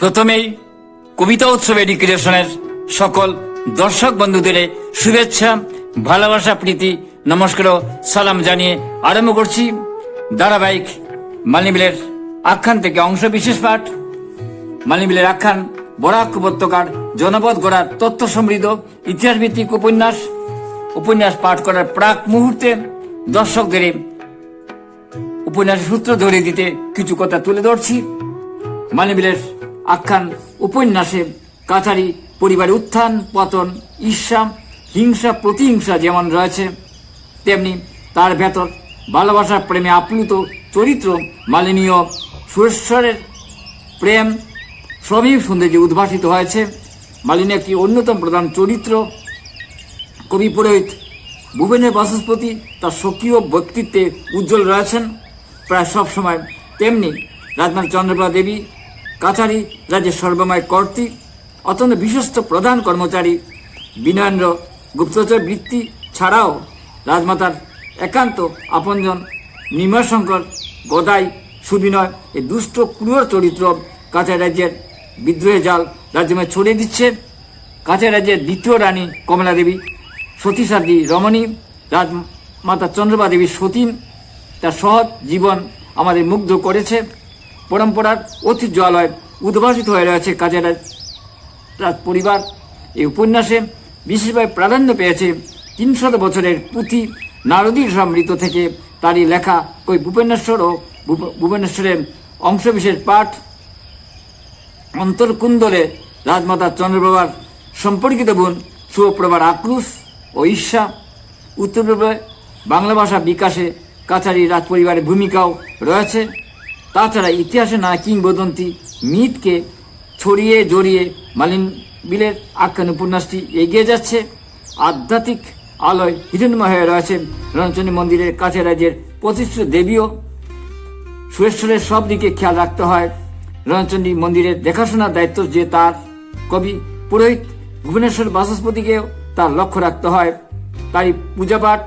প্রথমেই কবিতা উৎসব এডুকেশনের সকল দর্শক বন্ধুদের শুভেচ্ছা, ভালোবাসা, প্রীতি, নমস্কার সালাম জানিয়ে আরম্ভ করছি ধারাবাহিক মালিমিলের আখ্যান থেকে অংশ বিশেষ পাঠ। মালিমিলের আখ্যান, বরাক উপত্যকার জনপদ গড়ার তথ্য সমৃদ্ধ ইতিহাস ভিত্তিক উপন্যাস। উপন্যাস পাঠ করার প্রাক মুহূর্তে দর্শকদের উপন্যাসের সূত্র ধরে দিতে কিছু কথা তুলে ধরছি। মানিবিলের আখ্যান, উপন্যাসে কাছারি পরিবারের উত্থান, পতন, ঈর্ষা, হিংসা, প্রতিহিংসা যেমন রয়েছে, তেমনি তার ভেতর ভালোবাসার প্রেমে আপ্লুত চরিত্র মালিনীয় সুরেশ্বরের প্রেম সবই সৌন্দর্যে উদ্ভাসিত হয়েছে। মালিনী একটি অন্যতম প্রধান চরিত্র। কবি পুরোহিত ভুবনের বাচস্পতি তার সক্রিয় ব্যক্তিত্বে উজ্জ্বল রয়েছেন। প্রায় সব সময় তেমনি রাজমান চন্দ্রপ্রভা দেবী কাছারি রাজ্যের সর্বময় কর্তী, অত্যন্ত বিশ্বস্ত প্রধান কর্মচারী, বিনয়েন্দ্র গুপ্তচর বৃত্তি ছাড়াও রাজমাতার একান্ত আপনজন নিময়শঙ্কর গদাই, সুবিনয়, এই দুষ্ট ক্রূর চরিত্র কাছারি রাজ্যের বিদ্রোহে জাল রাজ্যময় ছড়িয়ে দিচ্ছে। কাছারি রাজ্যের দ্বিতীয় রানী কমলা দেবী সতীসাদী রমণী, রাজমাতা চন্দ্রবা দেবী সতীন, তার সহজ জীবন আমাদের মুগ্ধ করেছে। পরম্পরার ঐতিহ্য আলয় উদ্ভাসিত হয়ে রয়েছে। কাজের রাজ পরিবার এই উপন্যাসে বিশেষভাবে প্রাধান্য পেয়েছে তিনশত বছরের পুঁথি নারদীর সমৃত থেকে। তারই লেখা কই ভূপেন্দ্রেশ্বর ও ভুবনেশ্বরের অংশবিশেষ পাঠ অন্তর্কুন্দলে রাজমাতা চন্দ্রপ্রভার সম্পর্কিত বোন শুভপ্রভার আক্রোশ ও ঈর্ষা। উত্তরপূর্বে বাংলা ভাষা বিকাশে কাছারি রাজপরিবারের ভূমিকাও রয়েছে। তাছাড়া ইতিহাসে নানা কিংবদন্তি মিথকে ছড়িয়ে জড়িয়ে মালিন বিলের আখ্যান উপন্যাসটি এগিয়ে যাচ্ছে। আধ্যাত্মিক আলোয় হিরণময় হয়ে রয়েছে রণচন্ডী মন্দিরের কাছে রাজ্যের প্রতিষ্ঠিত দেবীও। সুরেশ্বরের সব দিকে খেয়াল রাখতে হয়। রণচণ্ডী মন্দিরের দেখাশোনার দায়িত্ব যে তার কবি পুরোহিত ভুবনেশ্বর বাচস্পতিকেও তার লক্ষ্য রাখতে হয়। তারই পূজাপাঠ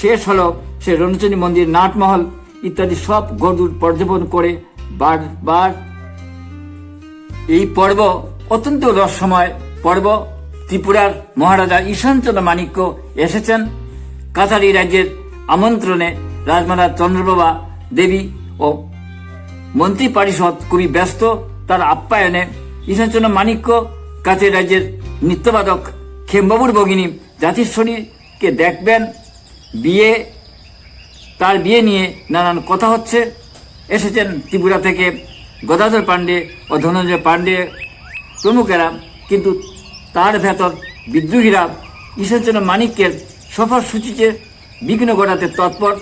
শেষ হলো সে রণচণ্ডী মন্দির নাটমহল ইত্যাদি সব গরদুর পর্যবেক্ষণ করে বারবার। এই পর্ব অত্যন্ত রহস্যময় পর্ব। ত্রিপুরার মহারাজা ঈশানচন্দ্র মাণিক্য এসেছেন। কাছারি রাজ্যের আমন্ত্রণে রাজমাতা চন্দ্রপ্রভা দেবী ও মন্ত্রী পরিষদ খুবই ব্যস্ত। তার আপ্যায়নে ঈশানচন্দ্র মাণিক্য কাছের রাজ্যের নৃত্যবাদক খেমবাবুর ভগিনী জাতিশ্বরীকে দেখবেন। বিয়ে তার বিয়ে নিয়ে নানান কথা হচ্ছে। এসেছেন ত্রিপুরা থেকে গদাধর পাণ্ডে ও ধনঞ্জয় পাণ্ডে প্রমুখেরা। কিন্তু তার ভেতর বিদ্রোহীরা ঈশ্বরচন্দ্র মানিক্যের সফর সূচিতে বিঘ্ন ঘটাতে তৎপর?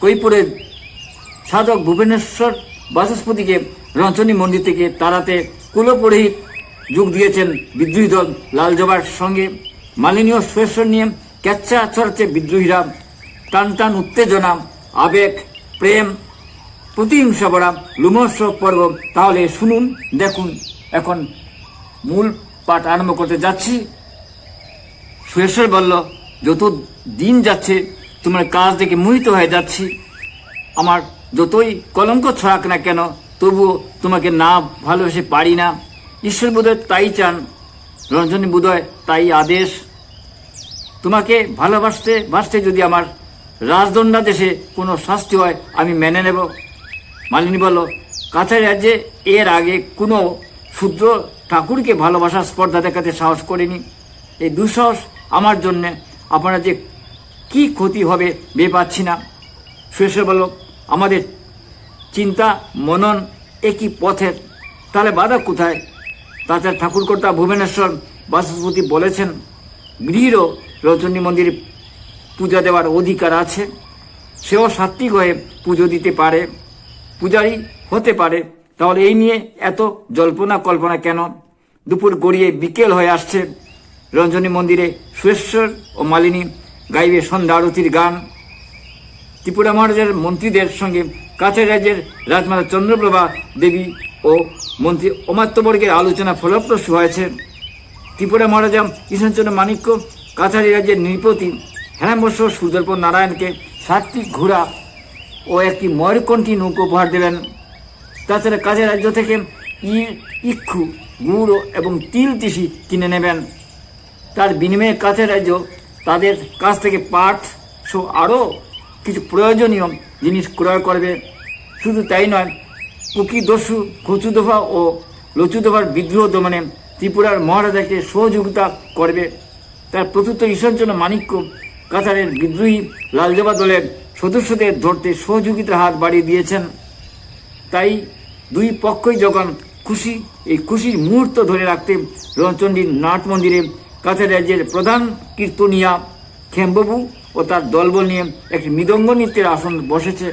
কৈপুরের সাধক ভুবনেশ্বর বাচস্পতিকে রঞ্চনী মন্দির থেকে তাড়াতে কুলপুরোহিত যোগ দিয়েছেন বিদ্রোহী দল লালজবার সঙ্গে। মালিনীয় সুরেশ্বর নিয়ে ক্যাচ্চা ছড়াচ্ছে বিদ্রোহীরা। টান টান উত্তেজনা, আবেগ, প্রেম, প্রতিহিংসা ভরা লুমস্ব পর্ব। তাহলে শুনুন, দেখুন, এখন মূল পাঠ আরম্ভ করতে যাচ্ছি। সুরেশ্বর বলল, যত দিন যাচ্ছে, তোমার কাজ দেখে মোহিত হয়ে যাচ্ছি। আমার যতই কলঙ্ক ছড়াক না কেন, তবুও তোমাকে না ভালোবেসে পারি না। ঈশ্বর বোধহয় তাই চান, রঞ্জনী বোধহয় তাই আদেশ। তোমাকে ভালোবাসতে, বাসতে যদি আমার রাজদণ্ডাদেশে কোনো শাস্তি হয়, আমি মেনে নেব। মালিনী বলল কাছারি রাজ্যে এর আগে কোনো ক্ষুদ্র ঠাকুরকে ভালোবাসার স্পর্ধা দেখাতে সাহস করিনি। এই দুঃসাহস আমার জন্যে আপনারা যে কি ক্ষতি হবে ভেবে পাচ্ছি না। শেষে বলল, আমাদের চিন্তা মনন একই পথের, তাহলে বাধা কোথায়? তাছাড়া ঠাকুরকর্তা ভুবনেশ্বর বাচস্পতি বলেছেন, গৃহীরও রজনী মন্দিরে পূজা দেওয়ার অধিকার আছে। সেও সাত্বিক হয়ে পুজো দিতে পারে, পূজারি হতে পারে। তাহলে এই নিয়ে এত জল্পনা কল্পনা কেন? দুপুর গড়িয়ে বিকেল হয়ে আসছে। রঞ্জনী মন্দিরে সুরেশ্বর ও মালিনী গাইবে সন্ধ্যা আরতির গান। ত্রিপুরা মহারাজের মন্ত্রীদের সঙ্গে কাছের রাজ্যের রাজমাতা চন্দ্রপ্রভা দেবী ও মন্ত্রী অমাত্যবর্গের আলোচনা ফলপ্রসূ হয়েছে। ত্রিপুরা মহারাজা ঈশানচন্দ্র মাণিক্য কাছারি রাজ্যের নৃপতি হেরাম্বস সুদর্পণ নারায়ণকে সাতটি ঘোড়া ও একটি ময়ূরকণ্ঠী নৌকো উপহার দেবেন। তাছাড়া কাছের রাজ্য থেকে ই ইক্ষু, গুড় এবং তিল তিসি কিনে নেবেন। তার বিনিময়ে কাছের রাজ্য তাদের কাছ থেকে পাঠ সহ আরও কিছু প্রয়োজনীয় জিনিস ক্রয় করবে। শুধু তাই নয়, কুকি দস্যু কচুদোফা ও লচুদোফার বিদ্রোহ দমনে ত্রিপুরার মহারাজাকে সহযোগিতা করবে। তার প্রত্যুত্তর ঈশ্বরচন্দ্র মাণিক্য কাতারের বিদ্রোহী লালজবা দলের সদস্যদের ধরতে সহযোগিতার হাত বাড়িয়ে দিয়েছেন। তাই দুই পক্ষই যখন খুশি, এই খুশির মুহূর্ত ধরে রাখতে রণচণ্ডীর নাট মন্দিরে কাছাড় রাজ্যের প্রধান কীর্তনিয়া খেমবাবু ও তার দলবল নিয়ে একটি মৃদঙ্গ নৃত্যের আসন বসেছে।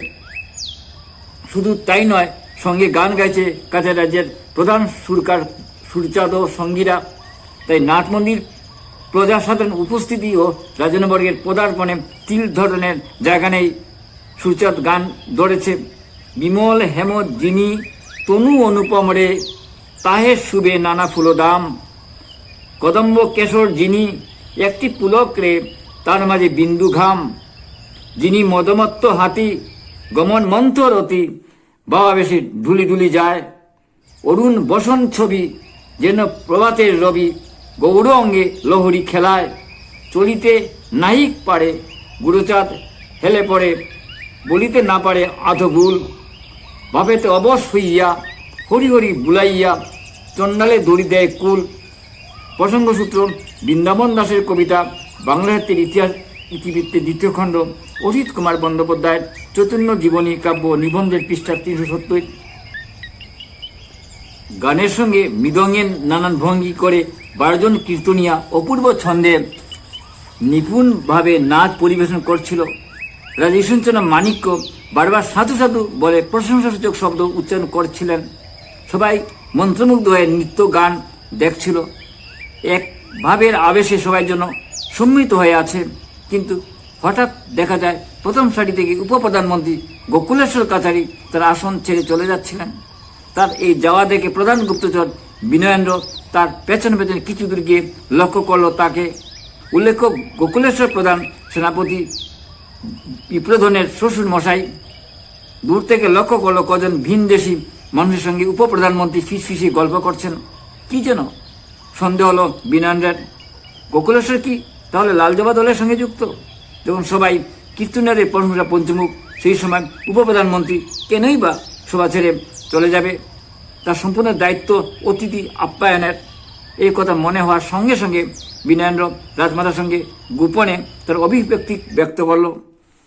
শুধু তাই নয়, সঙ্গে গান গাইছে কাছাড় রাজ্যের প্রধান সুরকার সুরচাঁদ সঙ্গীরা। তাই নাট মন্দির প্রজাসাধারণ উপস্থিতি ও রাজনবর্গের পদার্পণে তিল ধরনের জায়গা নেই। সুরচাঁদ গান ধরেছে। বিমল হেম যিনি তনু অনুপম রে তাহে শুভে নানা ফুলদাম। কদম্ব কেশর যিনি একটি পুলক রে তার মাঝে বিন্দু ঘাম। যিনি মদমত্ত হাতি, গমন মন্থর অতি, বাবা বেশি ঢুলি ঢুলি যায়। অরুণ বসন ছবি, যেন প্রভাতের রবি। গৌর অঙ্গে লহরী খেলায়। চলিতে নাহিক পারে, গুরুচাঁদ হেলে পড়ে, বলিতে না পারে আধভুল ভাবেতে অবশ হইয়া, হরি হরি বুলাইয়া, চণ্ডালে দড়ি দেয় কুল। প্রসঙ্গসূত্র, বৃন্দাবন দাসের কবিতা, বাংলা সাহিত্যের ইতিহাস, ইতিবৃত্তের দ্বিতীয় খণ্ড অজিত কুমার বন্দ্যোপাধ্যায়ের চৈতন্য জীবনী কাব্য নিবন্ধের পৃষ্ঠা তিনশো সত্তর। গানের সঙ্গে মৃদঙ্গের নানান ভঙ্গি করে বারোজন কীর্তনিয়া অপূর্ব ছন্দে নিপুণভাবে নাচ পরিবেশন করছিল। রাজা ঈশ্বরচন্দ্র মাণিক্য বারবার সাধু সাধু বলে প্রশংসাসূচক শব্দ উচ্চারণ করছিলেন। সবাই মন্ত্রমুগ্ধ হয়ে নৃত্য গান দেখছিল। এক ভাবের আবেশে সবাই জন্য সম্মিলিত হয়ে আছে। কিন্তু হঠাৎ দেখা যায় প্রথম সারি থেকে উপপ্রধানমন্ত্রী গোকুলেশ্বর কাছারি তার আসন ছেড়ে চলে যাচ্ছিলেন। তার এই যাওয়া দেখে প্রধান গুপ্তচর বিনয়েন্দ্র তার পেছন পেছনে কিছু দূর গিয়ে লক্ষ্য করল তাকে। উল্লেখ্য, গোকুলেশ্বর প্রধান সেনাপতি বিপ্রধনের শ্বশুর মশাই দূর থেকে লক্ষ্য করল কজন ভিনদেশি মানুষের সঙ্গে উপপ্রধানমন্ত্রী ফিস ফিসি গল্প করছেন। কি যেন সন্দেহ হলো বিনয়েন্দ্রের। গোকুলেশ্বর কি? তাহলে লালজবা দলের সঙ্গে যুক্ত? যখন সবাই কীর্তনের পঞ্চমুখ, সেই সময় উপপ্রধানমন্ত্রী কেনই বা সভা ছেড়ে চলে যাবে? তার সম্পূর্ণ দায়িত্ব অতিথি আপ্যায়নের। এই কথা মনে হওয়ার সঙ্গে সঙ্গে বিনয়েন্দ্র রাজমাতার সঙ্গে গোপনে তার অভিব্যক্তি ব্যক্ত করল।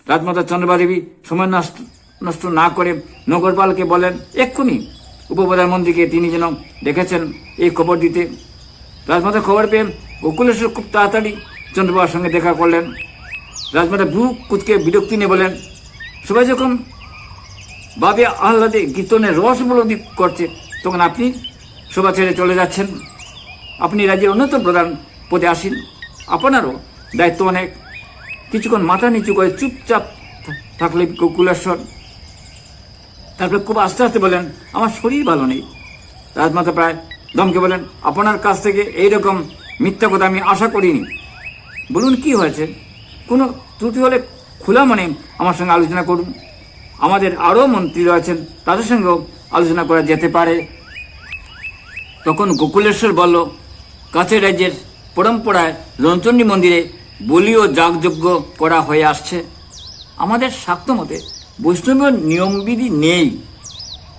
রাজমাতা চন্দ্রবা দেবী সময় নষ্ট নষ্ট না করে নগরপালকে বলেন, এক্ষুনি উপপ্রধানমন্ত্রীকে তিনি যেন দেখেছেন এই খবর দিতে। রাজমাতা খবর পেয়ে গোকুলেশ্বর খুব তাড়াতাড়ি চন্দ্রবাবুর সঙ্গে দেখা করলেন। রাজমাতা ভ্রু কুচকে বিরক্তি নিয়ে বলেন সবাই যখন বাবে আহ্লাদে কীর্তনের রস উপলব্ধি করছে। তখন আপনি শোভা ছেড়ে চলে যাচ্ছেন। আপনি রাজ্যের অন্যতম প্রধান পদে আসেন। আপনারও দায়িত্ব অনেক। কিছুক্ষণ মাথা নিচু করে চুপচাপ থাকলে গোকুলেশ্বর। তারপরে খুব আস্তে আস্তে বলেন আমার শরীর ভালো নেই। রাজমাতা প্রায় দমকে বলেন আপনার কাছ থেকে এইরকম মিথ্যা কথা আমি আশা করিনি। বলুন, কি হয়েছে? কোনো ত্রুটি হলে খোলা মনে আমার সঙ্গে আলোচনা করুন। আমাদের আরও মন্ত্রী রয়েছেন, তাদের সঙ্গেও আলোচনা করা যেতে পারে। তখন গোকুলেশ্বর বলল কাছের রাজ্যের পরম্পরায় রণচণ্ডী মন্দিরে বলি ও যাগযজ্ঞ করা হয়ে আসছে। আমাদের শাক্ত মতে বৈষ্ণবীয় নিয়মবিধি নেই।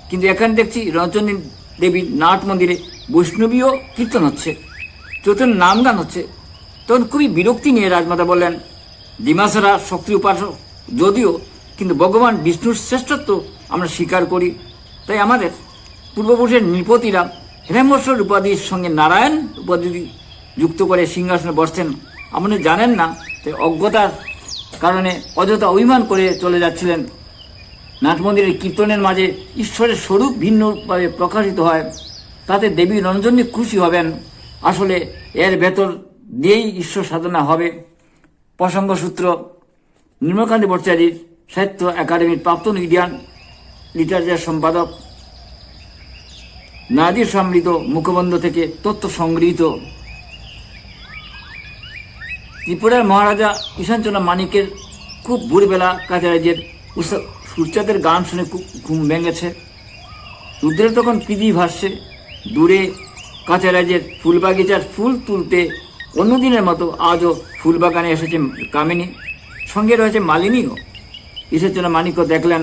কিন্তু এখানে দেখছি রণচণ্ডী দেবীর নাট মন্দিরে বৈষ্ণবীয় কীর্তন হচ্ছে, চৈতন্য নাম গান হচ্ছে। তখন খুবই বিরক্তি নিয়ে রাজমাতা বললেন, ডিমাসারা, শক্তি উপাসক, যদিও কিন্তু ভগবান বিষ্ণুর শ্রেষ্ঠত্ব আমরা স্বীকার করি। তাই আমাদের পূর্বপুরুষের নৃপতিরা হেমেশ্বর উপাধির সঙ্গে নারায়ণ উপাধি যুক্ত করে সিংহাসনে বসছেন আপনি জানেন না তাই অজ্ঞতার কারণে অযথা অভিমান করে চলে যাচ্ছিলেন। নাট মন্দিরের কীর্তনের মাঝে ঈশ্বরের স্বরূপ ভিন্নভাবে প্রকাশিত হয়, তাতে দেবী রঞ্জনী খুশি হবেন। আসলে এর ভেতর দিয়েই ঈশ্বর সাধনা হবে। প্রসঙ্গসূত্র, নির্মলকান্তি ভট্টাচার্যের সাহিত্য একাডেমির প্রাক্তন ইন্ডিয়ান লিটারেচার সম্পাদক, নাদির সম্মিলিত মুখবন্ধ থেকে তথ্য সংগৃহীত। ত্রিপুরার মহারাজা ঈশানচন্দ্র মানিকের খুব ভোরবেলা কাছারাজ্যের সূর্যাদের গান শুনে খুব ঘুম ভেঙেছে। রুদ্রের তখন পিদি ভাসছে। দূরে কাঁচা রাজ্যের ফুল বাগিচার ফুল তুলতে অন্যদিনের মতো আজও ফুল বাগানে এসেছে কামিনী। সঙ্গে রয়েছে মালিনীও। ঈশ্বরচন্দ্র মানিক্য দেখলেন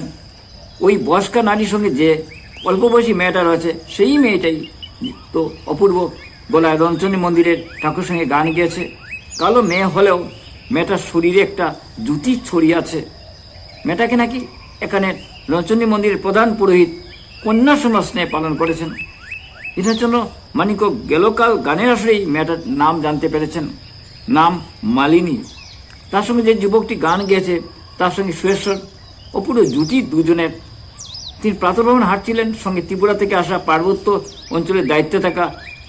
ওই বয়স্কা নারীর সঙ্গে যে অল্প বয়সী মেয়েটা রয়েছে, সেই মেয়েটাই তো অপূর্ব গলায় রঞ্চনী মন্দিরের ঠাকুর সঙ্গে গান গেয়েছে। কালো মেয়ে হলেও মেয়েটার শরীরে একটা জুতি ছড়িয়ে আছে। মেয়েটাকে নাকি এখানে রঞ্চনী মন্দিরের প্রধান পুরোহিত কন্যা সমাজ স্নেহ পালন করেছেন। জন্য মানিক গেলকাল গানের আসরেই মেয়েটার নাম জানতে পেরেছেন। নাম মালিনী। তার সঙ্গে যে যুবকটি গান গেয়েছে, তার সঙ্গে সুরেশ্বর অপুরো জুটি দুজনের তিনি প্রাতর্ভ্রমণ হাঁটছিলেন, সঙ্গে ত্রিপুরা থেকে আসা পার্বত্য অঞ্চলের দায়িত্বে থাকা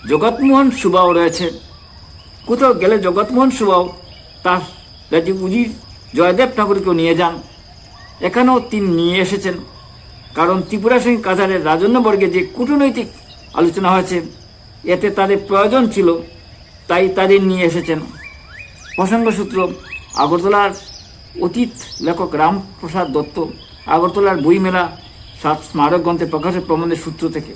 জগৎমোহন সুবাও রয়েছে। কোথাও গেলে জগৎমোহন সুবাও তার রাজ্যে উজির জয়দেব ঠাকুরকেও নিয়ে যান। এখানেও তিনি নিয়ে এসেছেন। কারণ ত্রিপুরা সিং কাছারের রাজন্যবর্গে যে কূটনৈতিক আলোচনা হয়েছে, এতে তাদের প্রয়োজন ছিল, তাই তাদের নিয়ে এসেছেন। প্রসঙ্গসূত্র আগরতলার অতীত লেখক রামপ্রসাদ দত্ত, আগরতলার বইমেলা সাত স্মারক গ্রন্থে প্রকাশের প্রবন্ধের সূত্র থেকে।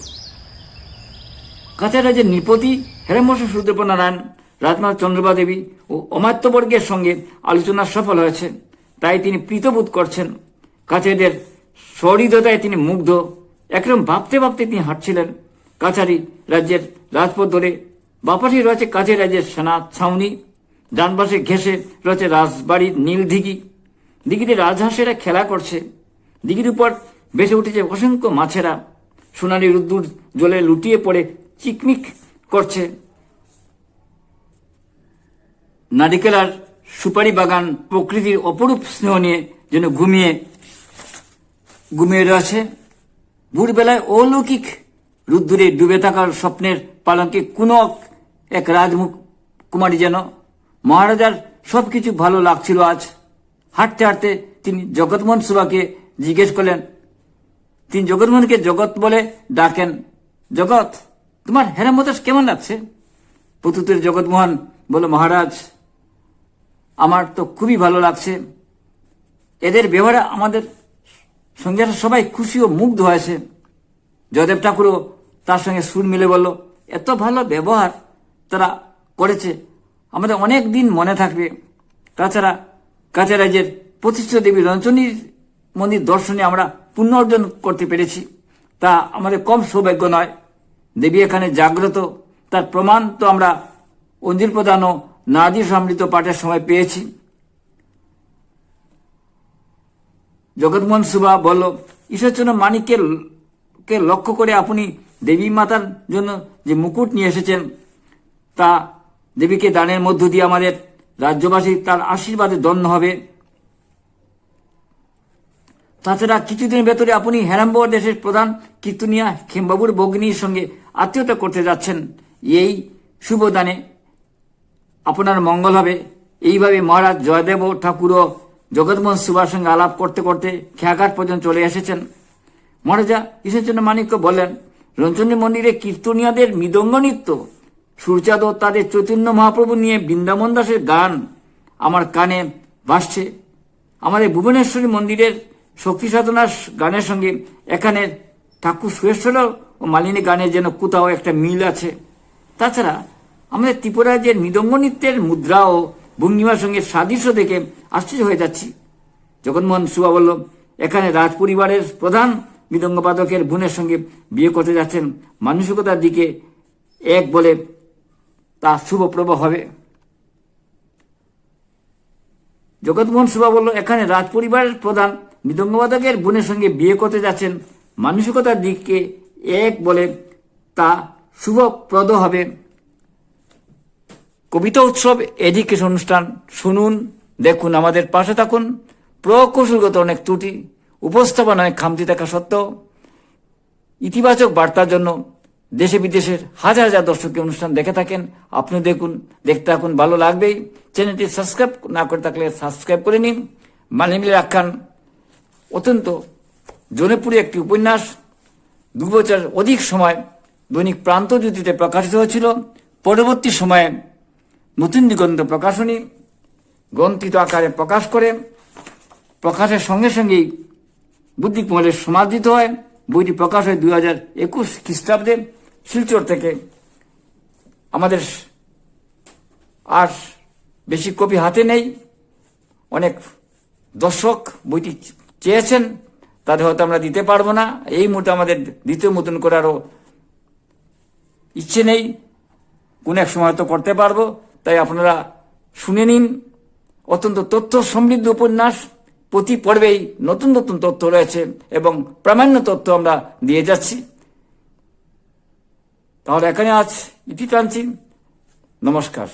কাছাড় রাজ্যের নৃপতি হেরেমশ সুদেব নারায়ণ রাজমা চন্দ্রবা দেবী ও অমাত্যবর্গের সঙ্গে আলোচনা সফল হয়েছে, তাই তিনি প্রীতবোধ করছেন। কাছাড়ের সহৃদতায় তিনি মুগ্ধ, একরকম ভাবতে ভাবতে তিনি হাঁটছিলেন। কাছারি রাজ্যের রাজপথ ধরে বাপাসে রয়েছে কাছে রাজ্যের সেনা ছাউনি, ডান পাশে ঘেসে রয়েছে রাজবাড়ির নীল দিঘি দিঘিতে রাজহাঁসেরা খেলা করছে। দিঘির উপর বেসে উঠেছে অসংখ্য মাছেরা। সোনালি রুদ্দুর জলে লুটিয়ে পড়ে, চিকমিক করছে। নারিকেল আর সুপারি বাগান প্রকৃতির অপরূপ স্নেহ নিয়ে যেন ঘুমিয়ে ঘুমিয়ে রয়েছে। ভোরবেলায় অলৌকিক রুদ্দুরে ডুবে থাকার স্বপ্নের পালঙ্কে কোনো এক রাজমুখ কুমারী যেন। মহারাজার সবকিছু ভালো লাগছিল আজ। হাঁটতে হাঁটতে তিনি জগৎমোহন সুবাকে জিজ্ঞেস করলেন তিনি জগৎমোহনকে জগৎ বলে ডাকেন। জগৎ, তোমার হেরামতাস কেমন লাগছে? প্রতুতের জগৎমোহন বলে, মহারাজ, আমার তো খুবই ভালো লাগছে। এদের ব্যবহারে আমাদের সঙ্গে সবাই খুশি ও মুগ্ধ হয়েছে। জয়দেব ঠাকুরও তার সঙ্গে সুর মিলে বলল, এত ভালো ব্যবহার তারা করেছে। আমাদের অনেক দিন মনে থাকবে। তাছাড়া কাছারাজ্যের প্রতিষ্ঠিত দেবী রঞ্জনীর মন্দির দর্শনে আমরা পুণ্য অর্জন করতে পেরেছি। তা আমাদের কম সৌভাগ্য নয়। দেবী এখানে জাগ্রত। তার প্রমাণ তো আমরা অঞ্জিল প্রদান ও নাদি সমৃদ্ধ পাঠের সময় পেয়েছি। জগৎমোহন সুবা বলল, ঈশ্বরচন্দ্র মানিককে কে লক্ষ্য করে আপনি দেবী মাতার জন্য যে মুকুট নিয়ে এসেছেন, তা দেবীকে দানের মধ্য দিয়ে আমাদের রাজ্যবাসী তার আশীর্বাদে দন্য হবে। তাছাড়া কিছুদিনের ভেতরে আপনি হেরাম্বর দেশের প্রধান কীর্তনিয়া খেমবাবুর বগ্নির সঙ্গে আত্মীয়তা করতে যাচ্ছেন। এই শুভদানে আপনার মঙ্গল হবে। এইভাবে মহারাজ জয়দেব ঠাকুরও জগৎমোহন সুভার সঙ্গে আলাপ করতে করতে খেয়াঘাট পর্যন্ত চলে এসেছেন। মহারাজা ঈশ্বরচন্দ্র মানিক্য বলেন রঞ্জনী মন্দিরে কীর্তনিয়াদের মৃদঙ্গ নৃত্য, সূর্যাদ তাদের চৈতন্য মহাপ্রভু নিয়ে বৃন্দাবন দাসের গান আমার কানে ভাসছে আমাদের ভুবনেশ্বরী মন্দিরের শক্তি সাধনার গানের সঙ্গে এখানের ঠাকুর সুরেশ্বর ও মালিনী গানের যেন কোথাও একটা মিল আছে। তাছাড়া আমাদের ত্রিপুরা যে মৃদঙ্গ নৃত্যের মুদ্রা ও ভঙ্গিমার সঙ্গে সাদৃশ্য দেখে আশ্চর্য হয়ে যাচ্ছি। জগন্মোহন সুবা বলল এখানে রাজ পরিবারের প্রধান মৃদঙ্গবাদকের বোনের সঙ্গে বিয়ে করতে যাচ্ছেন। মানসিকতার দিকে এক বলে তা শুভপ্রভ হবে। জগৎমোহন সুবা বলল এখানে রাজ পরিবারের প্রধান মৃদঙ্গবাদকের বোনের সঙ্গে বিয়ে করতে যাচ্ছেন, মানসিকতার দিককে এক বলে তা শুভপ্রদ হবে। কবিতা উৎসব এডুকেশন অনুষ্ঠান, শুনুন, দেখুন, আমাদের পাশে থাকুন। প্রকৌশলগত অনেক ত্রুটি, উপস্থাপনা অনেক খামতি থাকা সত্ত্বেও ইতিবাচক বার্তার জন্য দেশে বিদেশের হাজার হাজার দর্শক অনুষ্ঠান দেখে থাকেন। আপনি দেখুন, দেখতে থাকুন, ভালো লাগবেই। চ্যানেলটি সাবস্ক্রাইব না করে থাকলে সাবস্ক্রাইব করে নিন। মালিমিলের আখ্যান অত্যন্ত জনপ্রিয় একটি উপন্যাস। দু বছর অধিক সময় দৈনিক প্রান্ত প্রান্তজ্যোতিতে প্রকাশিত হয়েছিল। পরবর্তী সময়ে নতুন দিগন্ত প্রকাশনী গ্রন্থিত আকারে প্রকাশ করে। প্রকাশের সঙ্গে সঙ্গেই বুদ্ধিকুমারের সমাদৃত হয়। বইটি প্রকাশ হয় দুই হাজার একুশ খ্রিস্টাব্দে শিলচর থেকে। আমাদের আর বেশি কপি হাতে নেই। অনেক দর্শক বইটি চেয়েছেন তাদের হয়তো আমরা দিতে পারব না। এই মুহূর্তে আমাদের দ্বিতীয় মতন করারও ইচ্ছে নেই। কোন এক সময় তো করতে পারব। তাই আপনারা শুনে নিন। অত্যন্ত তথ্য সমৃদ্ধ উপন্যাস। প্রতি পর্বেই নতুন নতুন তথ্য রয়েছে এবং প্রামাণ্য তথ্য আমরা দিয়ে যাচ্ছি। তাহলে এখানে আজ ইতি টানছি। নমস্কার।